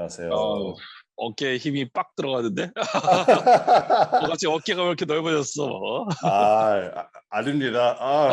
안녕하세요. 아우. 어깨에 힘이 빡 들어가는데? 같이 어깨가 왜 이렇게 넓어졌어? 아, 아, 아 닙니다. 아.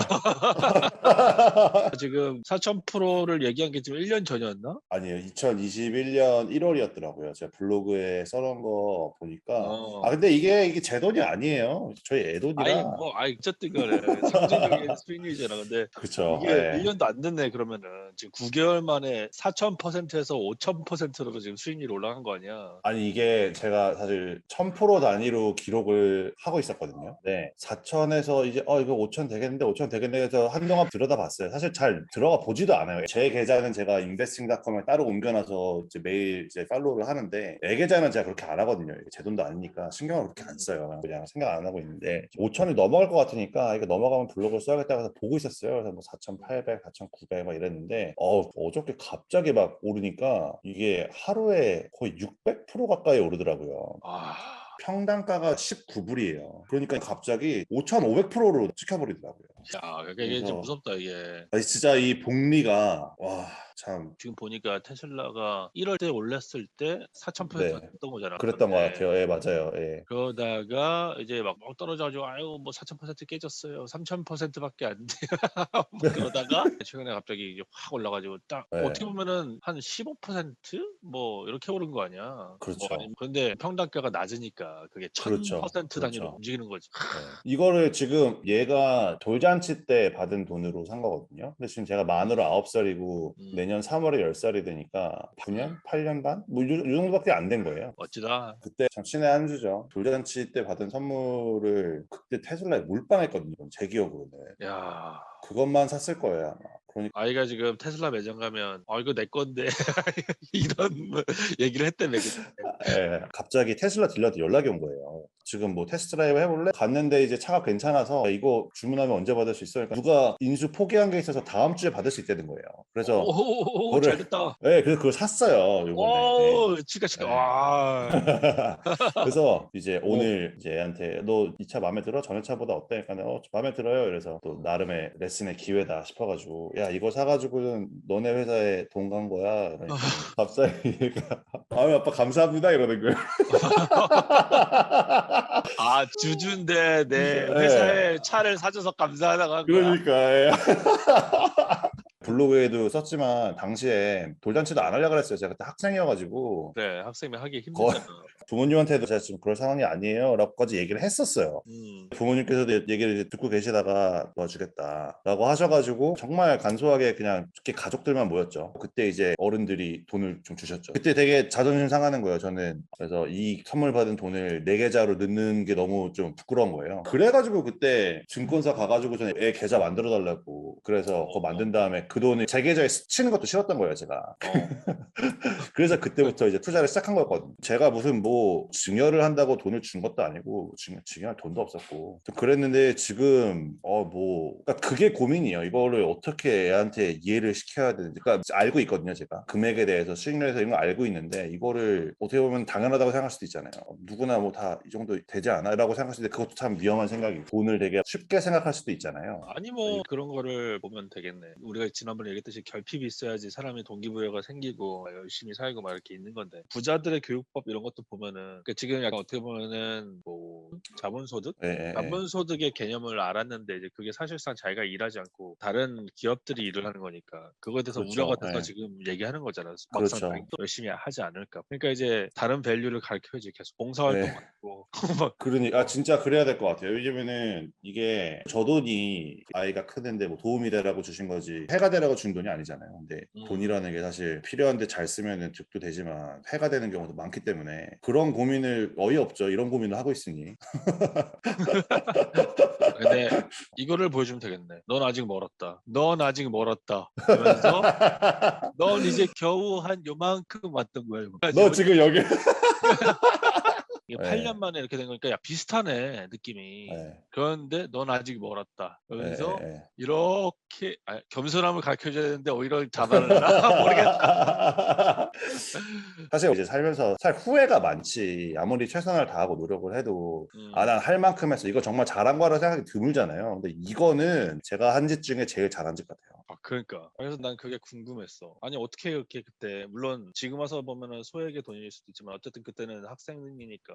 지금 4,000%를 얘기한 게 지금 1년 전이었나? 아니에요. 2021년 1월이었더라고요. 제가 블로그에 써놓은 거 보니까. 어. 아, 근데 이게, 이게 제 돈이 아니에요. 저희 애 돈이라. 아이 뭐 아이 어쨌든 간에 상징적인 수익률이잖아. 근데 그쵸. 이게 예. 1년도 안 됐네 그러면은 지금 9개월 만에 4,000%에서 5,000%로 지금 수익률이 올라간 거 아니야? 아니 이게 제가 사실 1000% 단위로 기록을 하고 있었거든요. 네. 4000에서 이제 어 이거 5000 되겠는데 5000 되겠네 해서 한동안 들여다봤어요. 사실 잘 들어가 보지도 않아요. 제 계좌는 제가 인베스팅닷컴에 따로 옮겨놔서 이제 매일 이제 팔로우를 하는데 내 계좌는 제가 그렇게 안 하거든요. 이게 제 돈도 아니니까 신경을 그렇게 안 써요. 그냥 생각 안 하고 있는데 5000이 넘어갈 것 같으니까 이거 넘어가면 블로그를 써야겠다 해서 보고 있었어요. 그래서 뭐 4800, 4900 막 이랬는데 어 어저께 갑자기 막 오르니까 이게 하루에 거의 600% 가까이 오르더라고요. 아 평당가가 19불이에요. 그러니까 갑자기 5,500%로 찍혀버리더라고요. 야, 그러니까 이게 좀 무섭다 이게. 아니, 진짜 이 복리가 와 참 지금 보니까 테슬라가 1월 때 올랐을 때 4,000% 네. 했던 거잖아. 그랬던 것 그때. 같아요. 예, 맞아요. 예. 그러다가 이제 막, 막 떨어져가지고 아유 뭐 4,000% 깨졌어요. 3,000%밖에 안 돼요. 뭐 그러다가 최근에 갑자기 이제 확 올라가지고 딱 네. 어떻게 보면은 한 15%뭐 이렇게 오른 거 아니야. 그렇죠. 뭐 아니면- 근데 평단가가 낮으니까 그게 1,000% 그렇죠. 단위로 그렇죠. 움직이는 거지. 네. 이거를 지금 얘가 돌잔치 때 받은 돈으로 산 거거든요. 근데 지금 제가 만으로 9살이고 음. 내년 3월에 10살이 되니까 9년? 8년 반? 뭐이 정도밖에 안 된 거예요. 멋지다. 그때 참 신의 한 수죠. 돌잔치 때 받은 선물을 그때 테슬라에 몰빵했거든요. 제 기억으로는. 야 그것만 샀을 거예요. 아마. 그러니까 아이가 지금 테슬라 매장 가면 어 이거 내 건데 이런 뭐 얘기를 했다며. 그때. 예, 갑자기 테슬라 딜러한테 연락이 온 거예요. 지금 뭐 테스트라이브 해볼래? 갔는데 이제 차가 괜찮아서 이거 주문하면 언제 받을 수 있어? 그러니까 누가 인수 포기한 게 있어서 다음 주에 받을 수 있다는 거예요. 그래서 오, 그거를- 잘됐다. 네, 그래서 그걸 샀어요. 요번에. 오, 치가 치가. 네. 와. 그래서 이제 오늘 이제 애한테 너 이 차 마음에 들어? 전에 차보다 어때? 그러니까 어 마음에 들어요. 그래서 또 나름의 레슨의 기회다 싶어가지고 야 이거 사가지고는 너네 회사에 돈 간 거야. 그러니까 갑자기 얘가 아유 아빠 감사합니다 이러는 거예요. 아 주주인데 내 네. 회사에 차를 사줘서 감사하다가. 그러니까 예. 블로그에도 썼지만 당시에 돌잔치도 안 하려고 그랬어요. 제가 그때 학생이어가지고 그래 학생이 하기 거- 힘들잖아. 부모님한테도 제가 지금 그럴 상황이 아니에요 라고까지 얘기를 했었어요. 음. 부모님께서도 얘기를 듣고 계시다가 도와주겠다 라고 하셔가지고 정말 간소하게 그냥 이렇게 가족들만 모였죠. 그때 이제 어른들이 돈을 좀 주셨죠. 그때 되게 자존심 상하는 거예요. 저는 그래서 이 선물 받은 돈을 내 계좌로 넣는 게 너무 좀 부끄러운 거예요. 그래가지고 그때 증권사 가가지고 저는 애 계좌 만들어 달라고 그래서 그거 만든 다음에 그 돈을 제 계좌에 스치는 것도 싫었던 거예요. 제가. 어. 그래서 그때부터 이제 투자를 시작한 거였거든요. 제가 무슨 뭐 증여를 한다고 돈을 준 것도 아니고 증여, 증여할 돈도 없었고 좀 그랬는데 지금 어뭐 그러니까 그게 고민이에요. 이거를 어떻게 애한테 이해를 시켜야 되는지 그러니까 알고 있거든요. 제가 금액에 대해서 수익률에서 이런 거 알고 있는데 이거를 어떻게 보면 당연하다고 생각할 수도 있잖아요. 누구나 뭐 다 이 정도 되지 않아라고 생각할 수도 있는데 그것도 참 위험한 생각이고 돈을 되게 쉽게 생각할 수도 있잖아요. 아니 뭐 그런 거를 보면 되겠네. 우리가 지난번에 얘기했듯이 결핍이 있어야지 사람이 동기부여가 생기고 열심히 살고 막 이렇게 있는 건데 부자들의 교육법 이런 것도 보면 은 그러니까 지금 약간 어떻게 보면은 뭐 자본소득 예, 예, 예. 자본소득의 개념을 알았는데 이제 그게 사실상 자기가 일하지 않고 다른 기업들이 일을 하는 거니까 그거에 대해서 그렇죠. 우려가 돼서 네. 지금 얘기하는 거잖아. 그렇죠. 막상 자기도 열심히 하지 않을까. 그러니까 이제 다른 밸류를 가르쳐야지 계속 봉사활동 네. 하고 막 그러니 아 진짜 그래야 될 것 같아요. 왜냐면은 이게 저 돈이 아이가 크는데 뭐 도움이 되라고 주신 거지 해가 되라고 준 돈이 아니잖아요. 근데 음. 돈이라는 게 사실 필요한데 잘 쓰면은 득도 되지만 해가 되는 경우도 많기 때문에 그런 고민을 어이없죠. 이런 고민을 하고 있으니 근데 이거를 보여주면 되겠네. 넌 아직 멀었다. 넌 아직 멀었다. 그러면서 넌 이제 겨우 한 요만큼 왔던 거야. 이거. 너 지금 여기 이게 네. 8년 만에 이렇게 된 거니까 야 비슷하네 느낌이. 네, 그런데 넌 아직 멀었다. 그러면서 네, 네. 이렇게 아, 겸손함을 가르쳐줘야 되는데 오히려 자만을 모르겠다. 사실 이제 살면서 살 후회가 많지 아무리 최선을 다하고 노력을 해도 음. 아난 할 만큼 했어 이거 정말 잘한 거라 생각이 드물잖아요 근데 이거는 제가 한 짓 중에 제일 잘한 짓 같아요 아 그러니까 그래서 난 그게 궁금했어. 아니 어떻게 이렇게 그때 물론 지금 와서 보면은 소액의 돈일 수도 있지만 어쨌든 그때는 학생이니까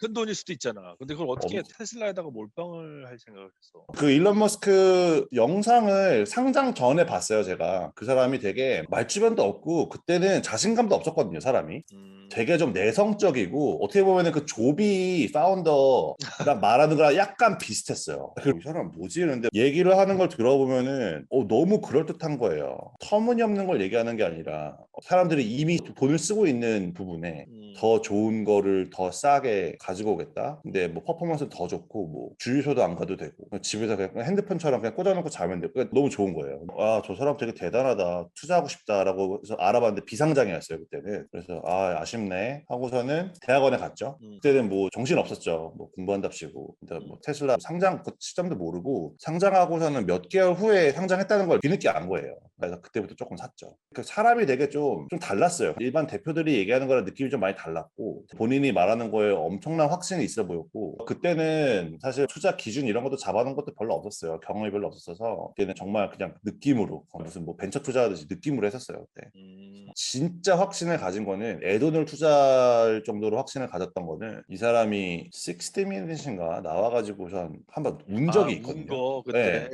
큰 돈일 수도 있잖아. 근데 그걸 어떻게 엄- 테슬라에다가 몰빵을 할 생각을 했어? 그 일론 머스크 영상을 상장 전에 봤어요, 제가. 그 사람이 되게 말주변도 없고, 그때는 자 신감도 없었거든요, 사람이. 음, 되게 좀 내성적이고, 어떻게 보면은 그 조비 파운더랑 말하는 거랑 약간 비슷했어요. 이 사람 뭐지? 이러는데 얘기를 하는 걸 들어보면은, 어, 너무 그럴듯한 거예요. 터무니없는 걸 얘기하는 게 아니라, 사람들이 이미 돈을 쓰고 있는 부분에 음, 더 좋은 거를 더 싸게 가지고 오겠다. 근데 뭐 퍼포먼스 더 좋고 뭐 주유소도 안 가도 되고 집에서 그냥 핸드폰처럼 그냥 꽂아놓고 자면 되고 그러니까 너무 좋은 거예요. 아 저 사람 되게 대단하다. 투자하고 싶다라고 해서 알아봤는데 비상장이었어요 그때는. 그래서 아 아쉽 네 하고서는 대학원에 갔죠. 음. 그때는 뭐 정신 없었죠. 뭐 공부한답시고. 근데 뭐 테슬라 상장 그 시점도 모르고 상장하고서는 몇 개월 후에 상장했다는 걸 뒤늦게 안 거예요. 그래서 그때부터 조금 샀죠. 그 사람이 되게 좀 좀 달랐어요. 일반 대표들이 얘기하는 거랑 느낌이 좀 많이 달랐고 본인이 말하는 거에 엄청난 확신이 있어 보였고 그때는 사실 투자 기준 이런 것도 잡아놓은 것도 별로 없었어요. 경험이 별로 없었어서 그때는 정말 그냥 느낌으로 어, 무슨 뭐 벤처 투자하듯이 느낌으로 했었어요. 그때. 음, 진짜 확신을 가진 거는 애 돈을 투자할 정도로 확신을 가졌던 거는 이 사람이 60미닛인가 나와가지고선 한번 운 적이 아, 있거든요. 거 그때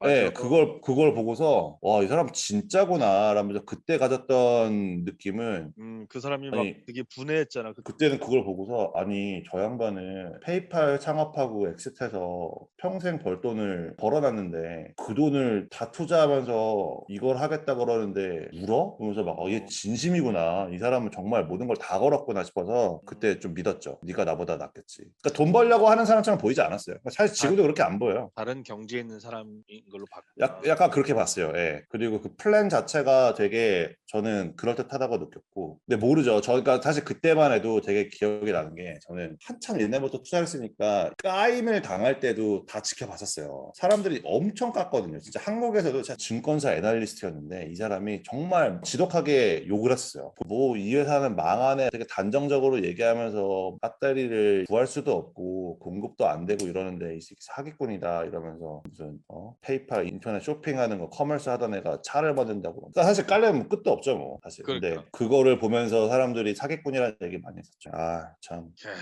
맞아. 네, 그걸 그걸 보고서 와 이 사람 진짜구나 라면서 그때 가졌던 느낌은 음, 그 사람이 막 아니, 되게 분해했잖아. 그 그때는 그걸 보고서 아니 저 양반은 페이팔 창업하고 엑스트해서 평생 벌 돈을 벌어놨는데 그 돈을 다 투자하면서 이걸 하겠다 그러는데 울어? 그러면서 막 어, 얘 진심이구나 이 사람은 정말 모든 걸 다 걸었구나 싶어서 그때 좀 믿었죠 네가 나보다 낫겠지 그러니까 돈 벌려고 하는 사람처럼 보이지 않았어요 그러니까 사실 지금도 그렇게 안 보여요 다른 경지에 있는 사람인 걸로 봤고. 약, 약간 그렇게 봤어요. 예. 그리고 그 플랜 자체가 되게 저는 그럴듯하다고 느꼈고. 근데 모르죠. 저가 사실 그때만 해도 되게 기억이 나는 게 저는 한참 옛날부터 투자를 했으니까 까임을 당할 때도 다 지켜봤었어요. 사람들이 엄청 깠거든요. 진짜 한국에서도 제가 증권사 애널리스트였는데 이 사람이 정말 지독하게 욕을 했어요. 뭐 이 회사는 망하네 되게 단정적으로 얘기하면서 배터리를 구할 수도 없고 공급도 안 되고 이러는데 이 새끼 사기꾼이다 이러면서 무슨 어? 페이팔 인터넷 쇼핑하는 거 커머스 하던 애가 차를 받는다고 그러니까 사실 깔려면 끝도 없죠 뭐 사실 근데 그러니까. 그거를 보면서 사람들이 사기꾼이라는 얘기 많이 했었죠 아참 이야,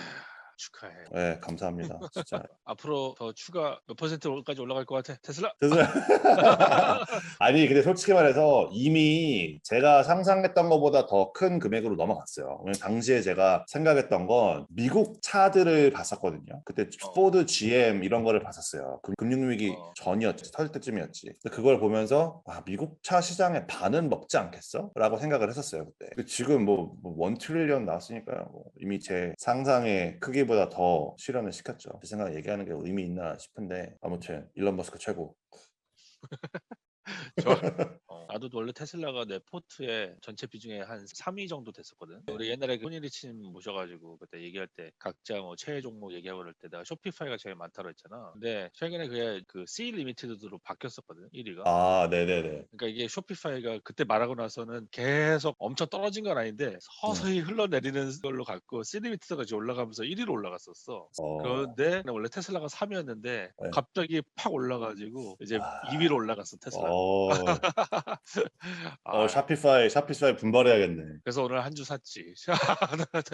축하해. 네, 감사합니다 진짜 앞으로 더 추가 몇 퍼센트까지 올라갈 것 같아. 테슬라. 그래서 아니 근데 솔직히 말해서 이미 제가 상상했던 것보다 더 큰 금액으로 넘어갔어요. 당시에 제가 생각했던 건 미국 차들을 봤었거든요. 그때 어. 포드, GM 이런 거를 봤었어요. 금- 금융위기 어. 전이었지, 터질 때쯤이었지. 그걸 보면서 아 미국 차 시장의 반은 먹지 않겠어? 라고 생각을 했었어요 그때. 지금 뭐, 원 트릴리언 나왔으니까요. 뭐 이미 제 상상의 크기 보다 더 실현을 시켰죠. 제 생각 얘기하는 게 의미 있나 싶은데 아무튼 일론 머스크 최고. 저, 어, 나도 원래 테슬라가 내 포트의 전체 비중의 한 3위 정도 됐었거든. 우리 옛날에 그 혼일이친 모셔가지고 그때 얘기할 때 각자 뭐 최애 종목 얘기하고 그럴 때 내가 쇼피파이가 제일 많다고 했잖아. 근데 최근에 그게 그 C 리미티드로 바뀌었었거든 1위가. 아, 네네네. 그러니까 이게 쇼피파이가 그때 말하고 나서는 계속 엄청 떨어진 건 아닌데 서서히 흘러내리는 걸로 갔고 C 리미티드가 지금 올라가면서 1위로 올라갔었어. 어, 그런데 원래 테슬라가 3위였는데 네. 갑자기 팍 올라가지고 이제 아. 2위로 올라갔어 테슬라. 어, 아, 어, 샤피파이, 샤피파이 분발해야겠네. 그래서 오늘 한 주 샀지.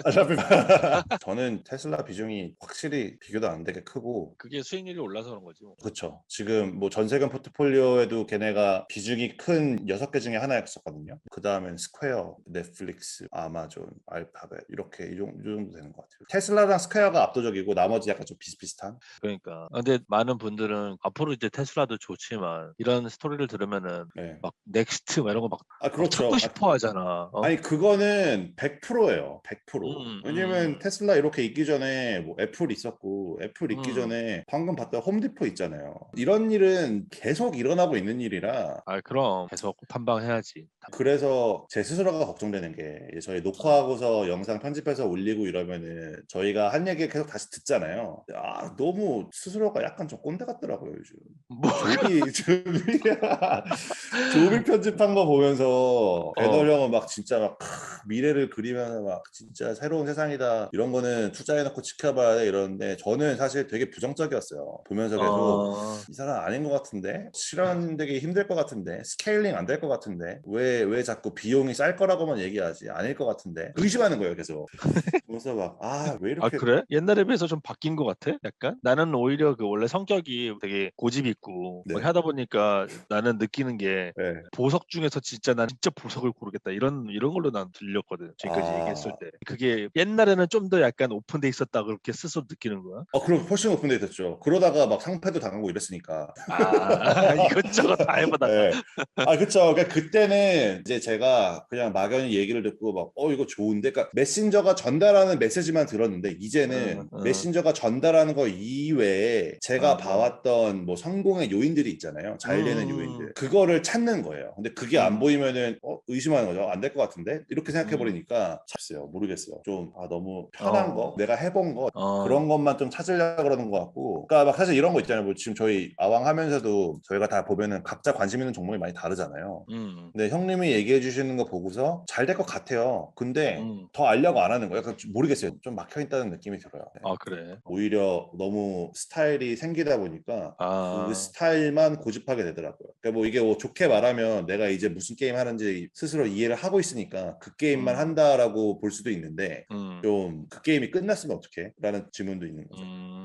아, 샤피파이. 저는 테슬라 비중이 확실히 비교도 안 되게 크고, 그게 수익률이 올라서 그런 거지. 뭐. 그렇죠. 지금 뭐 전세금 포트폴리오에도 걔네가 비중이 큰 여섯 개 중에 하나였었거든요. 그 다음엔 스퀘어, 넷플릭스, 아마존, 알파벳 이렇게 이 정도, 이 정도 되는 것 같아요. 테슬라랑 스퀘어가 압도적이고 나머지 약간 좀 비슷비슷한. 그러니까. 근데 많은 분들은 앞으로 이제 테슬라도 좋지만 이런 스토리를 들으면은 네. 막 넥스트 막 이런 거 막 아 그렇죠. 찾고 싶어 하잖아. 어? 아니 그거는 100%예요. 100%. 음, 왜냐면 음. 테슬라 이렇게 있기 전에 뭐 애플 있었고 애플 있기 음. 전에 방금 봤다 홈디포 있잖아요. 이런 일은 계속 일어나고 있는 일이라 아 그럼 계속 탐방해야지. 그래서 제 스스로가 걱정되는 게 저희 녹화하고서 영상 편집해서 올리고 이러면은 저희가 한 얘기 계속 다시 듣잖아요. 아 너무 스스로가 약간 좀 꼰대 같더라고요 요즘. 뭐 조비 조비 조비 편집한 거 보면서 진짜로 배널 형은 막 진짜 막 크, 미래를 그리면서 막 진짜 새로운 세상이다 이런 거는 투자해놓고 지켜봐야 돼 이러는데 저는 사실 되게 부정적이었어요 보면서 계속 어, 이 사람 아닌 것 같은데 실현되기 힘들 것 같은데 스케일링 안 될 것 같은데 왜 왜 자꾸 비용이 쌀 거라고만 얘기하지 아닐 것 같은데 의심하는 거예요 계속 그래서 막 아왜아 이렇게 그래? 옛날에 비해서 좀 바뀐 것 같아? 약간? 나는 오히려 그 원래 성격이 되게 고집 있고 뭐 네. 하다 보니까 나는 느끼는 게 네. 보석 중에서 진짜 난 진짜 보석을 고르겠다 이런 이런 걸로 난 들렸거든 지금까지 아. 얘기했을 때 그게 옛날에는 좀 더 약간 오픈돼 있었다 그렇게 스스로 느끼는 거야 어 그럼 훨씬 오픈돼 있었죠 그러다가 막 상패도 당하고 이랬으니까 아 이것저것 다 해보다가 네. 아, 그쵸. 그러니까 그때는 이제 제가 그냥 막연히 얘기를 듣고 막, 어, 이거 좋은데? 그러니까 메신저가 전달하는 메시지만 들었는데, 이제는 음, 음. 메신저가 전달하는 거 이외에 제가 음, 음. 봐왔던 뭐 성공의 요인들이 있잖아요. 잘 되는 음. 요인들. 그거를 찾는 거예요. 근데 그게 안 음. 보이면은, 어, 의심하는 거죠. 안 될 것 같은데? 이렇게 생각해 버리니까, 참 모르겠어요. 좀, 아, 너무 편한 어. 거? 내가 해본 거? 어. 그런 것만 좀 찾으려고 그러는 것 같고 그러니까 막 사실 이런 거 있잖아요 뭐 지금 저희 아왕 하면서도 저희가 다 보면은 각자 관심 있는 종목이 많이 다르잖아요 음. 근데 형님이 얘기해 주시는 거 보고서 잘 될 것 같아요 근데 음. 더 알려고 안 하는 거예요 좀 모르겠어요 좀 막혀 있다는 느낌이 들어요 네. 아 그래 오히려 너무 스타일이 생기다 보니까 아 그 스타일만 고집하게 되더라고요. 그러니까 뭐 이게 뭐 좋게 말하면 내가 이제 무슨 게임 하는지 스스로 이해를 하고 있으니까 그 게임만 음. 한다라고 볼 수도 있는데 음. 좀그 게임이 끝났으면 어떡해? 라는 질문도 있는 거죠. 음.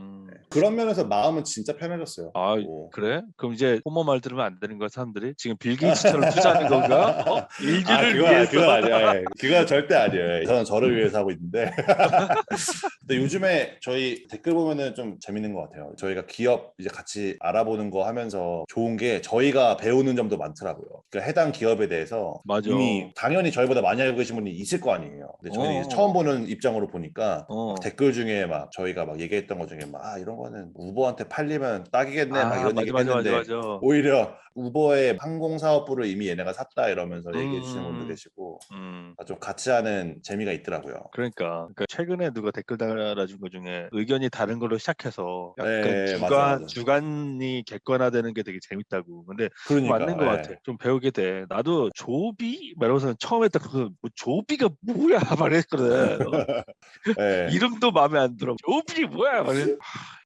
네. 그런 면에서 마음은 진짜 편해졌어요. 아 뭐. 그래? 그럼 이제 호모 말 들으면 안 되는 거야 사람들이? 지금 빌 게이츠처럼 투자하는 건가? 어? 아, 일기를 그거, 위해서 그거 아니야. 예. 그거 절대 아니에요. 저는 저를 위해서 하고 있는데. 근데 요즘에 저희 댓글 보면은 좀 재밌는 것 같아요. 저희가 기업 이제 같이 알아보는 거 하면서 좋은 게 저희가 배우는 점도 많더라고요. 그러니까 해당 기업에 대해서 맞아. 이미 당연히 저희보다 많이 알고 계신 분이 있을 거 아니에요. 근데 저희는 어. 처음 보는 입장으로 보니까 어. 막 댓글 중에 막 저희가 막 얘기했던 것 중에 막 아, 이런 거는 우버한테 팔리면 딱이겠네 막 아, 이런 맞아, 얘기 했는데 맞아, 맞아. 오히려 우버의 항공 사업부를 이미 얘네가 샀다 이러면서 얘기해 주시는 음. 분도 계시고 음. 아, 좀 같이 하는 재미가 있더라고요. 그러니까, 그러니까 최근에 누가 댓글 달아준 것 중에 의견이 다른 걸로 시작해서 약간 네, 주관 맞아, 맞아. 주관이 객관화되는 게 되게 재밌다고. 근데 그러니까 맞는 것 예. 같아. 좀 배우게 돼. 나도 조비 말하고서 처음에 딱그뭐 조비가 뭐야 말했거든. 어? 예. 이름도 마음에 안 들어. 조비 뭐야 말했.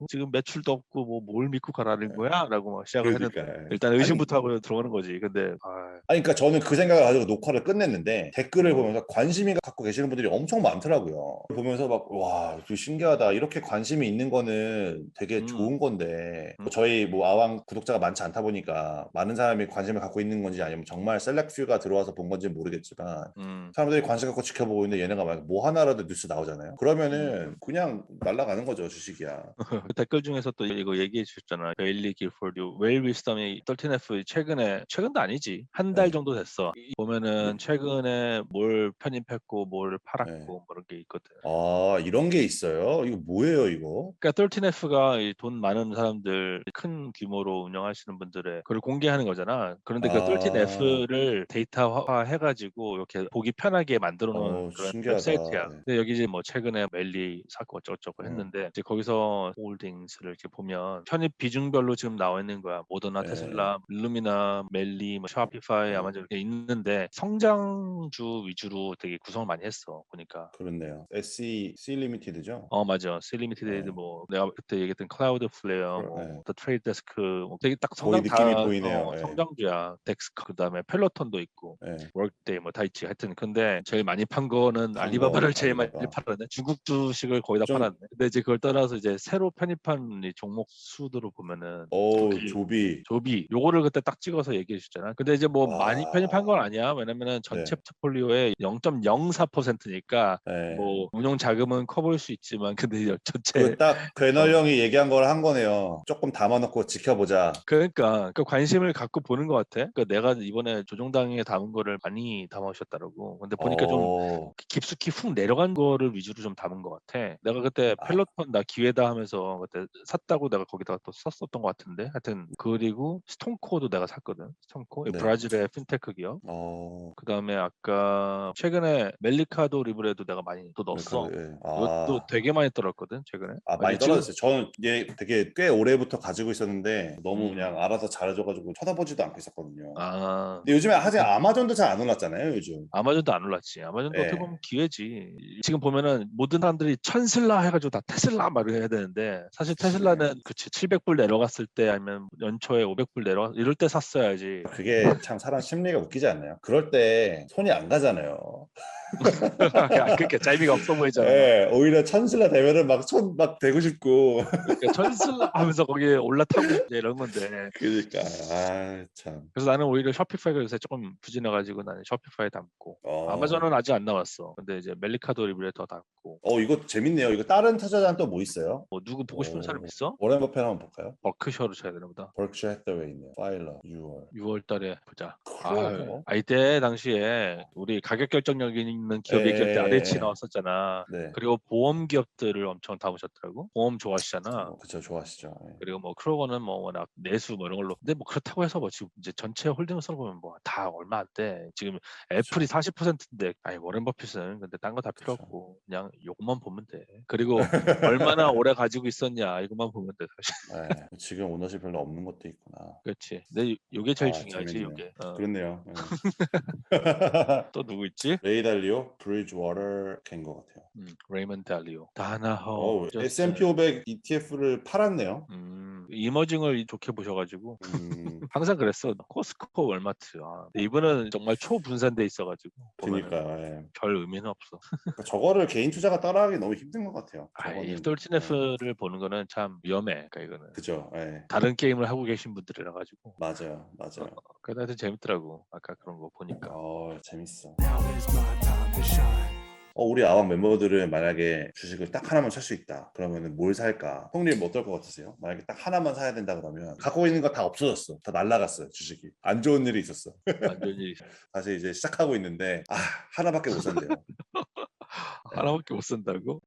하, 지금 매출도 없고 뭐 뭘 믿고 가라는 거야?라고 막 시작을 그러니까. 했는데 예. 일단 의심부터 하고 들어가는 거지. 근데 아, 아니 그러니까 저는 그 생각을 가지고 녹화를 끝냈는데 댓글을 음. 보면서 관심이 갖고 계시는 분들이 엄청 많더라고요. 보면서 막와 신기하다. 이렇게 관심이 있는 거는 되게 음. 좋은 건데 뭐 음. 저희 뭐 아왕 구독자가 많지 않다 보니까 많은 사람이 관심을 갖고 있는 건지 아니면 정말 셀렉트가 들어와서 본 건지 는 모르겠지만 음. 사람들이 관심 갖고 지켜보고 있는데 얘네가 만약 뭐 하나라도 뉴스 나오잖아요. 음. 그러면은 그냥 날아가는 거죠 주식이야. 그 댓글 중에서 또 이거 얘기해 주셨잖아. 베일리 길포드 웰 위스덤이 13F 최근에 최근도 아니지 한달 네. 정도 됐어. 이- 보면은 최근에 뭘 편입했고 뭘 팔았고 네. 뭐 그런 게 있거든. 아 이런 게 있어요? 이거 뭐예요 이거? 그러니까 13F가 돈 많은 사람들 큰 규모로 운영하시는 분들의 그걸 공개하는 거잖아. 그런데 그 아. 13F를 데이터화 해가지고 이렇게 보기 편하게 만들어 놓은 어, 그런 신기하다. 웹사이트야. 네. 근데 여기 이제 뭐 최근에 멜리 사고 어쩌고저쩌고 음. 했는데 이제 거기서 홀딩스를 이렇게 보면 편입 비중별로 지금 나와 있는 거야. 모더나, 네. 테슬라, 일루미나, 멜리, 뭐 샤피파이, 네. 아마존 이렇게 있는데 성장주 위주로 되게 구성을 많이 했어. 보니까. 그렇네요. SE C 리미티드죠? 어 맞아. 실리미티드 네. 뭐 내가 그때 얘기했던 클라우드 플레이어, 그- 뭐 네. 더 트레이드 데스크 뭐 되게 딱 성장 느낌이 다 보이네요. 어, 네. 성장주야. 덱스크 그다음에 펠로톤도 있고 네. 월크데이 뭐 다이치 하여튼 근데 제일 많이 판 거는 판 알리바바를 거, 제일 많이. 팔았네. 중국 주식을 거의 다 좀- 팔았네. 근데 이제 그걸 떠나서 이제 새로 편입 한 이 종목 수들을 보면은 어우 그게 조비. 조비 요거를 그때 딱 찍어서 얘기해 주잖아. 근데 이제 뭐 많이 와. 편입한 건 아니야. 왜냐면은 전체 네. 포트폴리오의 0.04%니까 네. 뭐 운용 자금은 커 보일 수 있지만 근데 전체 그딱 괴널 어. 형이 얘기한 걸 한 거네요. 조금 담아놓고 지켜보자. 그러니까 그 관심을 갖고 보는 것 같아. 그러니까 내가 이번에 조종당에 담은 거를 많이 담아오셨더라고. 근데 보니까 좀 어, 깊숙이 훅 내려간 거를 위주로 좀 담은 것 같아. 내가 그때 아. 펠로톤 나 기회다 하면서 그때 샀다고 내가 거기다가 또 썼었던 것 같은데 하여튼 그리고 스톤코어도 내가 샀거든 스톤코 네. 브라질의 핀테크 기업 어. 그 다음에 아까 최근에 멜리카도 리브레도 내가 많이 또 넣었어 그, 예. 이것도 아. 되게 많이 떨었거든 최근에 아, 많이 떨어졌어요. 저는 얘 되게 꽤 오래부터 가지고 있었는데 너무 음. 그냥 알아서 잘해줘가지고 쳐다보지도 않고 있었거든요. 아 근데 요즘에 하지 아마존도 잘 안 올랐잖아요, 요즘. 아마존도 안 올랐지. 아마존도 예. 어떻게 보면 기회지. 지금 보면은 모든 사람들이 천슬라 해가지고 다 테슬라 말을 해야 되는데 사실 테슬라는 그치 700불 내려갔을 때 아니면 연초에 500불 내려갔 이럴 때 샀어야지. 그게 참 사람 심리가 웃기지 않나요? 그럴 때 손이 안 가잖아요. 그렇게 재미가 없어 보이잖아. 예, 오히려 천슬라 되면은 막 손 막 대고 싶고. 그러니까 천슬라 하면서 거기에 올라타고 이런 건데. 그러니까 아 참. 그래서 나는 오히려 쇼피파이가 요새 조금 부진해가지고 나는 쇼피파이 담고 어. 아마존은 아직 안 나왔어. 근데 이제 멜리카도 리브레터 담고 어 이거 재밌네요. 이거 다른 투자자는 또뭐 있어요? 뭐 누구 보고 싶은 오. 사람 있어? 워렌 버핏 한번 볼까요? 버크셔로 쳐야 되나 보다. 버크셔 해더웨이 있네요. 파일러 6월. 6월 달에 보자. 그래요? 아, 이때 당시에 우리 가격 결정력 있는 기업 예, 얘기할 때 예, RH 예. 나왔었잖아. 네. 그리고 보험 기업들을 엄청 담으셨더라고. 보험 좋아하시잖아. 어, 그쵸 좋아하시죠. 예. 그리고 뭐 크로거는 뭐 워낙 내수 뭐 이런 걸로. 근데 뭐 그렇다고 해서 뭐 지금 이제 전체 홀딩을 보면 뭐 다 얼마 안 돼. 지금 애플이 40%인데 아니 워렌 버핏은 근데 딴 거 다 필요 그쵸. 없고 그냥 요것만 보면 돼. 그리고 얼마나 오래 가지고 있 었냐 이것만 보면 돼 사실. 예. 지금 오너십 별로 없는 것도 있구나. 그렇지. 근데 요게 제일 아, 중요하지 재밌네. 요게. 어. 그렇네요. 예. 또 누구 있지? 레이 달리오 브리지워터 캔것 같아요. 음, 레이먼 달리오, 다나허, 어, S&P 500 ETF를 팔았네요. 음, 이머징을 좋게 보셔가지고 음, 항상 그랬어. 코스코, 월마트. 아, 이분은 정말 초분산돼 있어가지고 그러니까 예. 별 의미는 없어. 그러니까 저거를 개인 투자가 따라하기 너무 힘든 것 같아요. 아, 이 저거는, 예. 똘티네프를 보는 거는 참 위험해. 그러니까 이거는 그죠. 예. 다른 게임을 하고 계신 분들이라 가지고. 맞아요, 맞아요. 그래도 하여튼 재밌더라고. 아까 그런 거 보니까. 어, 재밌어. 어, 우리 아왕 멤버들은 만약에 주식을 딱 하나만 살 수 있다. 그러면 뭘 살까? 형님 어떨 것 같으세요? 만약에 딱 하나만 사야 된다 그러면 갖고 있는 거 다 없어졌어. 다 날라갔어요, 주식이. 안 좋은 일이 있었어. 완전히 다시 이제 시작하고 있는데 아 하나밖에 못 산대요. 하나밖에 못 are